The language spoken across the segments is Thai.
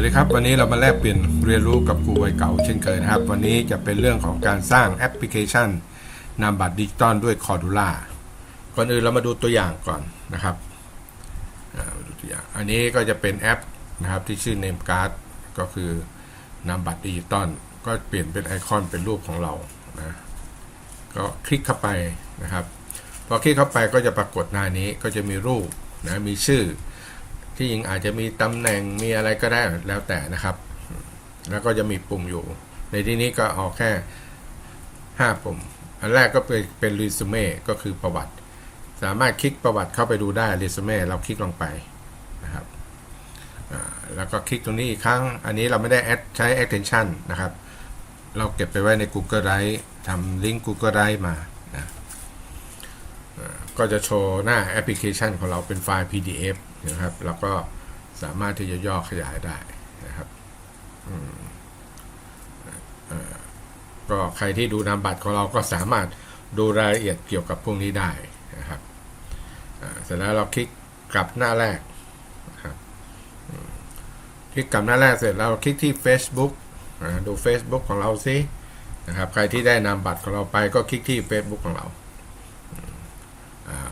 วัสดีครับ วันนี้เรามาแลกเปลี่ยนเรียนรู้กับครูวัยเก่าเช่นเคยนะครับ วันนี้จะเป็นเรื่องของการสร้างแอปพลิเคชันนามบัตรดิจิตอลด้วย Cordula ก่อนอื่นเรามาดูตัวอย่างก่อนนะครับดูตัวอย่างอันนี้ก็จะเป็นแอปนะครับที่ชื่อ Name Card ก็คือนามบัตรดิจิตอลก็เปลี่ยนเป็นไอคอนเป็นรูปของเรานะก็คลิกเข้าไปนะครับพอคลิกเข้าไปก็จะปรากฏหน้านี้ก็จะมีรูปนะมีชื่อ ที่จริงอาจจะมีตำแหน่งมีอะไรก็ได้แล้วแต่นะครับ แล้วก็จะมีปุ่มอยู่ ในที่นี้ก็เอาแค่ 5 ปุ่ม อันแรกก็เป็นเป็นรีสูเม่ก็คือประวัติ สามารถคลิกประวัติเข้าไปดูได้รีสูเม่เราคลิกลงไปนะครับแล้วก็คลิกตรงนี้อีกครั้ง อันนี้เราไม่ได้แอดใช้ extension นะครับ เราเก็บไปไว้ใน Google Drive ทำลิงก์ Google Drive มานะก็จะโชว์หน้าแอปพลิเคชันของเราเป็นไฟล์ PDF นะครับ แล้วก็สามารถที่จะย่อขยายได้นะครับก็ใครที่ดูนามบัตรของเราก็สามารถดูรายละเอียดเกี่ยวกับพวกนี้ได้นะครับเสร็จแล้วเราคลิกกลับหน้าแรกนะครับคลิกกลับหน้าแรกเสร็จแล้วเราคลิกที่ Facebook ดู Facebook ของเราซินะครับ ใครที่ได้นามบัตรของเราไปก็คลิกที่ Facebook ของเรา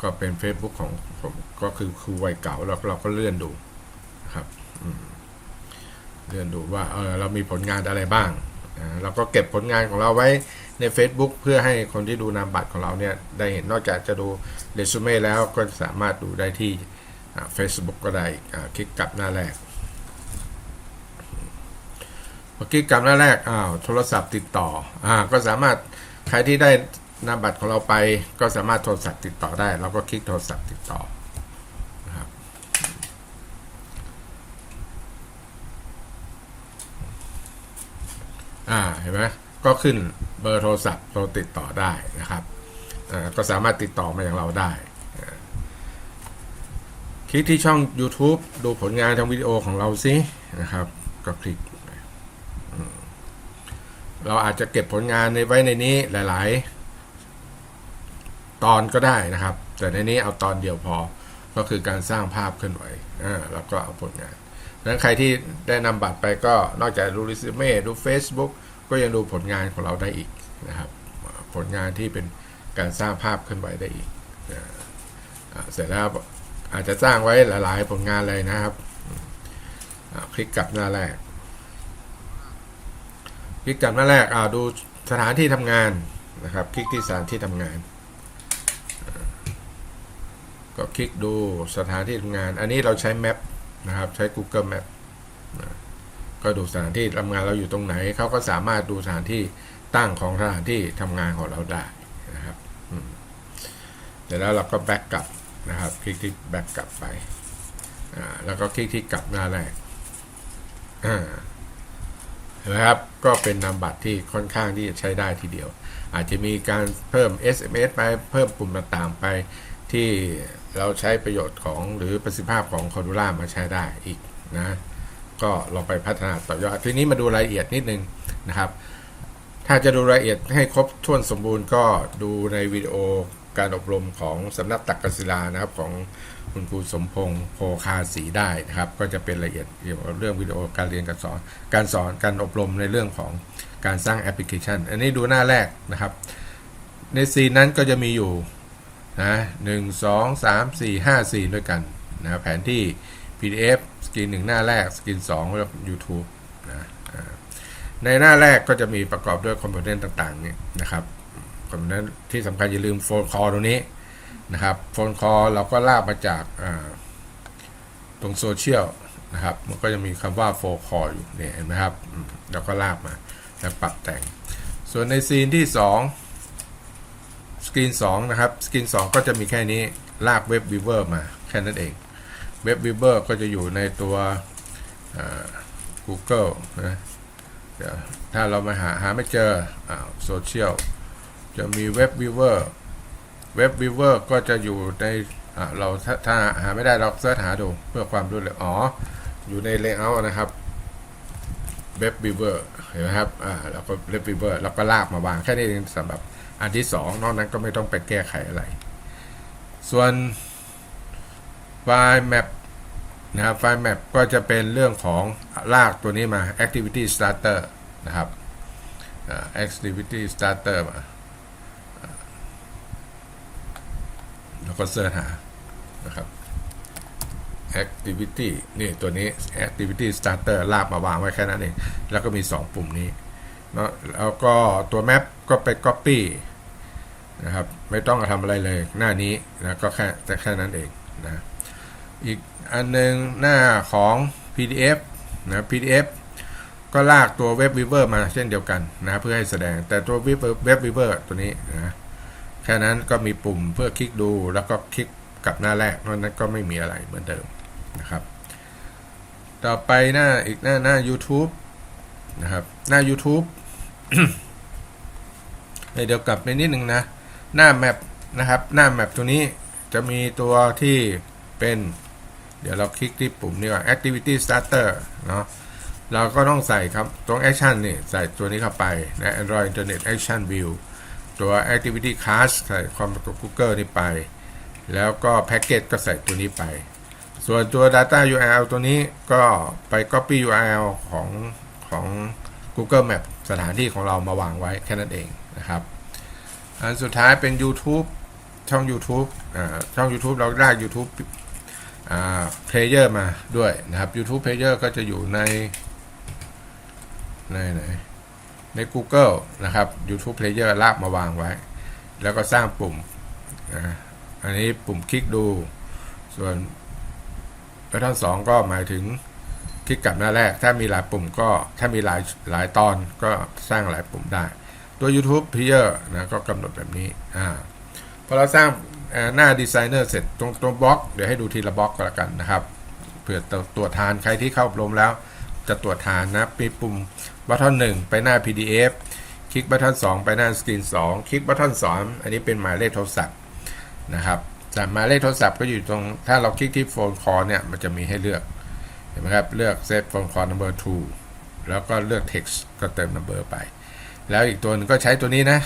ก็เป็น Facebook ของผมก็คือครูวัยเก่าแล้วเราก็เลื่อนดูนะครับเลื่อนดูว่าเออเรามีผลงานอะไรบ้างเราก็เก็บผลงานของเราไว้ใน Facebook เพื่อให้คนที่ดูนามบัตรของเราเนี่ยได้เห็นนอกจากจะดูเรซูเม่แล้วก็สามารถดูได้ที่เฟซบุ๊กก็ได้คลิกกลับหน้าแรกพอคลิกกลับหน้าแรกอ้าวโทรศัพท์ติดต่ออ่าก็สามารถใครที่ได้ หน้าบัตรของเราไปก็สามารถโทรศัพท์ติดต่อได้ เราก็คลิกโทรศัพท์ติดต่อนะครับอ่าเห็นไหมก็ขึ้นเบอร์โทรศัพท์โทรติดต่อได้นะครับก็สามารถติดต่อมาอย่างเราได้คลิกที่ช่อง YouTube ดูผลงานทางวิดีโอของเราซินะครับ ก็คลิก เราอาจจะเก็บผลงานในไว้ในนี้หลาย ๆ ตอนก็ได้นะครับ แต่ในนี้เอาตอนเดียวพอก็คือการสร้างภาพเคลื่อนไหวแล้วก็เอาผลงานดังนั้นใครที่ได้นำบัตรไปก็นอกจากดูรีสูเม่ดู Facebook ก็ยังดูผลงานของเราได้อีกนะครับ ผลงานที่เป็นการสร้างภาพเคลื่อนไหวได้อีกเสร็จแล้วอาจจะสร้างไว้หลาย ๆ ผลงานเลยนะครับ คลิกกลับหน้าแรก คลิกกลับหน้าแรกดูสถานที่ทำงานนะครับ คลิกที่สถานที่ทำงาน ก็คลิกดูสถานที่ทำงาน อันนี้เราใช้แมปนะครับ ใช้ Google Map นะก็ดูสถานที่ทำงานเราอยู่ตรงไหน เขาก็สามารถดูสถานที่ตั้งของสถานที่ทำงานของเราได้นะครับเสร็จแล้วเราก็แบ็กกลับนะครับ คลิกที่แบ็กกลับไปแล้วก็คลิกที่กลับหน้าแรกเห็นไหมครับ ก็เป็นนามบัตรที่ค่อนข้างที่จะใช้ได้ทีเดียว อาจจะมีการเพิ่ม SMS ไปเพิ่มปุ่มต่างๆไปที่ เราใช้ประโยชน์ของหรือประสิทธิภาพของ Cordula มาใช้ได้อีกนะก็ลองไปพัฒนาต่อยอดทีนี้มาดูรายละเอียดนิดนึงนะครับ ถ้าจะดูรายละเอียดให้ครบถ้วนสมบูรณ์ก็ดูในวิดีโอการอบรมของสำนักตักกศิลานะครับของคุณครูสมพงษ์โพคาสีได้นะครับ ก็จะเป็นรายละเอียดเกี่ยวกับเรื่องวิดีโอการเรียนการสอน การสอนการอบรมในเรื่องของการสร้างแอปพลิเคชัน อันนี้ดูหน้าแรกนะครับ ในซีนนั้นก็จะมีอยู่ นะหนึ่งสองสามสี่ห้าสี่ด้วยกันนะแผนที่ PDF สกรีนหนึ่งหน้าแรก สกรีนสองแล้ว YouTube นะในหน้าแรกก็จะมีประกอบด้วยคอมโพเนนต์ต่างๆเนี่ยนะครับคอมโพเนนต์ที่สำคัญอย่าลืมโฟนคอตรงนี้นะครับโฟนคอเราก็ลากมาจากตรงโซเชียลนะครับ มันก็จะมีคำว่าโฟคออยู่เนี่ยเห็นไหมครับเราก็ลากมาแล้วปรับแต่ง ส่วนในซีนที่ 2 สกรีน2นะครับสกรีน2 ก็จะมีแค่นี้ลากเว็บวิเวอร์มาแค่นั้นเองเว็บวิเวอร์ก็จะอยู่ในตัวอ่า Google นะถ้าเรามาหาหาไม่เจออ่าโซเชียลจะมีเว็บวิเวอร์เว็บวิเวอร์ก็จะอยู่ในอ่าเราถ้าถ้าหาไม่ได้เราเสิร์ชหาดูเพื่อความรวดเร็วอ๋อ อยู่ใน Layout นะครับเว็บวิเวอร์เห็นไหมครับอ่าแล้วก็เว็บวิเวอร์แล้วก็ลากมาวางแค่นี้เองสำหรับ อันที่สองนอกนั้นก็ไม่ต้องไปแก้ไขอะไร ส่วนไฟล์ map นะครับไฟล์ map ก็จะเป็นเรื่องของลากตัวนี้มา activity starter นะครับ activity starter มาแล้วก็เสิร์ชหานะครับ activity นี่ตัวนี้ activity starter ลากมาวางไว้แค่นั้นเอง แล้วก็มี 2 ปุ่มนี้เนาะแล้วก็ตัว map ก็ไป copy นะครับ ไม่ต้องทำอะไรเลยหน้านี้นะก็แค่แต่แค่นั้นเองนะอีกอันหนึงหน้าของ PDF นะ PDF ก็ลากตัว Web Viewer มาเช่นเดียวกันนะเพื่อให้แสดงแต่ตัว Web Web Viewer ตัวนี้นะแค่นั้นก็มีปุ่มเพื่อคลิกดูแล้วก็คลิกกลับหน้าแรกเพราะนั้นก็ไม่มีอะไรเหมือนเดิมนะครับ ต่อไปหน้าอีกหน้าหน้า YouTube นะครับ หน้า YouTube เดี๋ยวกลับไปนิดนึงนะ หน้าแมปนะครับ หน้าแมปตัวนี้จะมีตัวที่เป็น เดี๋ยวเราคลิกที่ปุ่มนี้ก่อน activity starter เนาะเราก็ต้องใส่ครับตรง action นี่ใส่ตัวนี้เข้าไปนะ Android Internet Action View ตัว activity class ใส่ความกับ Google นี่ไป แล้วก็ package ก็ใส่ตัวนี้ไป ส่วนตัว data URL ตัวนี้ก็ไป copy URL ของของ Google Map สถานที่ของเรามาวางไว้แค่นั้นเองนะครับ อันสุดท้ายเป็น YouTube ช่อง YouTube อ่าช่อง YouTube เราได้ YouTube อ่า Player มาด้วยนะครับ YouTube Player ก็จะอยู่ในในไหนใน Google นะครับ YouTube Player ลากมาวางไว้ แล้วก็สร้างปุ่มอันนี้ปุ่มคลิกดู ส่วนบัตรสองก็หมายถึงคลิกกลับหน้าแรก ถ้ามีหลายปุ่มก็ถ้ามีหลายหลายตอนก็สร้างหลายปุ่มได้ ตัว YouTube Player นะก็กำหนดแบบนี้อ่าพอเราสร้างหน้าดีไซเนอร์เสร็จตรงตรงบล็อกเดี๋ยวให้ดูทีละบล็อกก็แล้วกันนะครับเผื่อตรวจทานใครที่เข้าอบรมแล้ว จะตรวจทานนะมีปุ่มบัตทอนหนึ่งไปหน้า PDF คลิกบัตทอนสองไปหน้าสกรีนสองคลิกบัตทอนสองอันนี้เป็นหมายเลขโทรศัพท์นะครับจากหมายเลขโทรศัพท์ก็อยู่ตรงถ้าเราคลิกที่โฟนคอเนี่ย มันจะมีให้เลือกเห็นไหมครับ เลือก set phone call number 2แล้วก็เลือก text ก็เติม number ไป แล้วอีกตัวหนึงก็ใช้ตัวนี้นะ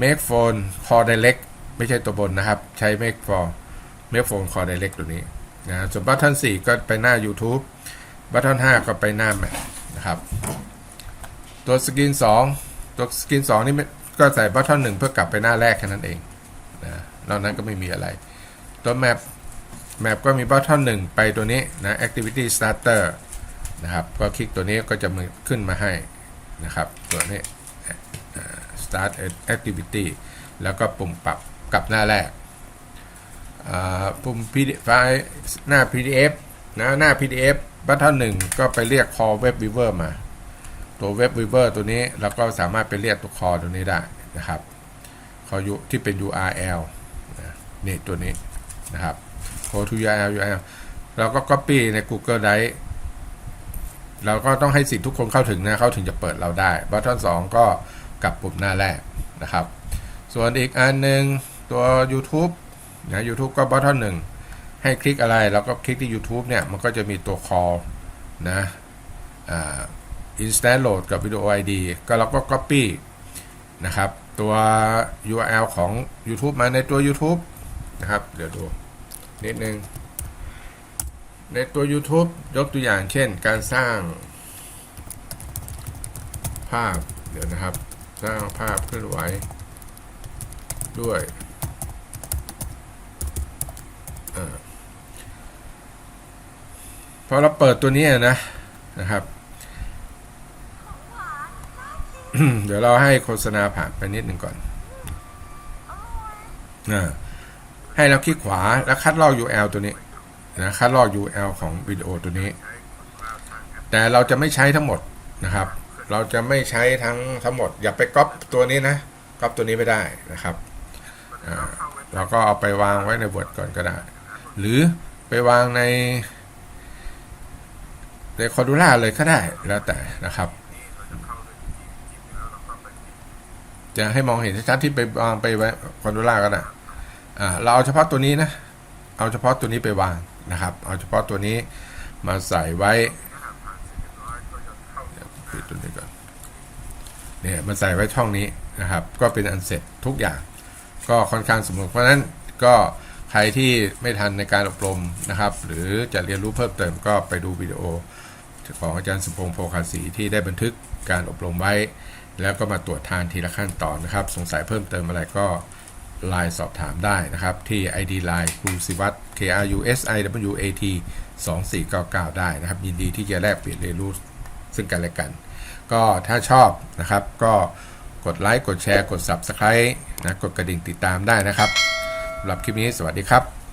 make phone call direct ไม่ใช่ตัวบนนะครับ ใช้ make for make phone call direct ตัวนี้นะส่วนบัตทอน4ก็ไปหน้า YouTube บัตทอน5ก็ไปหน้าแมปนะครับ ตัวสกรีน2ตัวสกรีน2นี่ก็ใส่บัตทอน1เพื่อกลับไปหน้าแรกแค่นั้นเองนะนอกนั้นก็ไม่มีอะไร ตัวแมปแมปก็มีบัตทอน1ไปตัวนี้นะ activity starter นะครับ ก็คลิกตัวนี้ก็จะขึ้นมาให้นะครับ ตัวนี้ start activity แล้วก็ปุ่มปรับกับหน้าแรกปุ่ม PDF ไฟล์หน้า PDF นะหน้า PDF บัตทอนหนึ่งก็ไปเรียก call web viewer มา ตัว web viewer ตัวนี้เราก็สามารถไปเรียกตัว call ตัวนี้ได้นะครับ call ที่เป็น URL นะนี่ตัวนี้นะครับ go to URL URL เราก็ copy ใน Google Drive เราก็ต้องให้สิทธิ์ทุกคนเข้าถึงนะ เข้าถึงจะเปิดเราได้บัตทอนสองก็ กับปุ่มหน้าแรกนะครับ ส่วนอีกอันหนึ่งตัว YouTube นะ YouTube ก็บัตทอนหนึ่งให้คลิกอะไรแล้วก็คลิกที่ YouTube เนี่ย มันก็จะมีตัว call นะอ่า instant load กับ video ID ก็เราก็ copy นะครับ ตัว URL ของ YouTube มาในตัว YouTube นะครับ เดี๋ยวดูนิดนึง ในตัว YouTube ยกตัวอย่างเช่น การสร้างภาพ เดี๋ยวนะครับ สร้างภาพเคลื่อนไหว ด้วยอพอเราเปิดตัวนี้นะนะครับ เดี๋ยวเราให้โฆษณาผ่านไปนิดหนึ่งก่อนอให้เราคลิกขวาแล้วคัดลอก URL ตัวนี้นะคัดลอก URL ของวิดีโอตัวนี้ แต่เราจะไม่ใช้ทั้งหมดนะครับ เราจะไม่ใช้ทั้งทั้งหมด อย่าไปก๊อปตัวนี้นะก๊อปตัวนี้ไม่ได้นะครับเราก็เอาไปวางไว้ใน Word ก่อนก็ได้ หรือไปวางในในคอดูล่าเลยก็ได้แล้วแต่นะครับ จะให้มองเห็นชัดๆที่ไปวางไปไว้คอนโดล่าก็ได้เราเอาเฉพาะตัวนี้นะ เอาเฉพาะตัวนี้ไปวางนะครับ เอาเฉพาะตัวนี้มาใส่ไว้เดี๋ยวปิดตัวนี้ก่อน เนี่ยมันใส่ไว้ช่องนี้นะครับ ก็เป็นอันเสร็จทุกอย่าง ก็ค่อนข้างสมบูรณ์เพราะฉะนั้นก็ใคใครที่ไม่ทันในการอบรมนะครับ หรือจะเรียนรู้เพิ่มเติมก็ไปดูวิดีโอของอาจารย์สมพงษ์โพคาสีที่ได้บันทึกการอบรมไว้ แล้วก็มาตรวจทานทีละขั้นตอนนะครับ สงสัยเพิ่มเติมอะไรก็ไลน์สอบถามได้นะครับ ที่ ID Line ครูสิวัตร K R U S I W A T 2499 ได้นะครับ ยินดีที่จะแลกเปลี่ยนเรียนรู้ซึ่งกันและกัน ก็ถ้าชอบนะครับ ก็กดไลค์กดแชร์กด Subscribe นะกดกระดิ่งติดตามได้นะครับสำหรับคลิปนี้สวัสดีครับ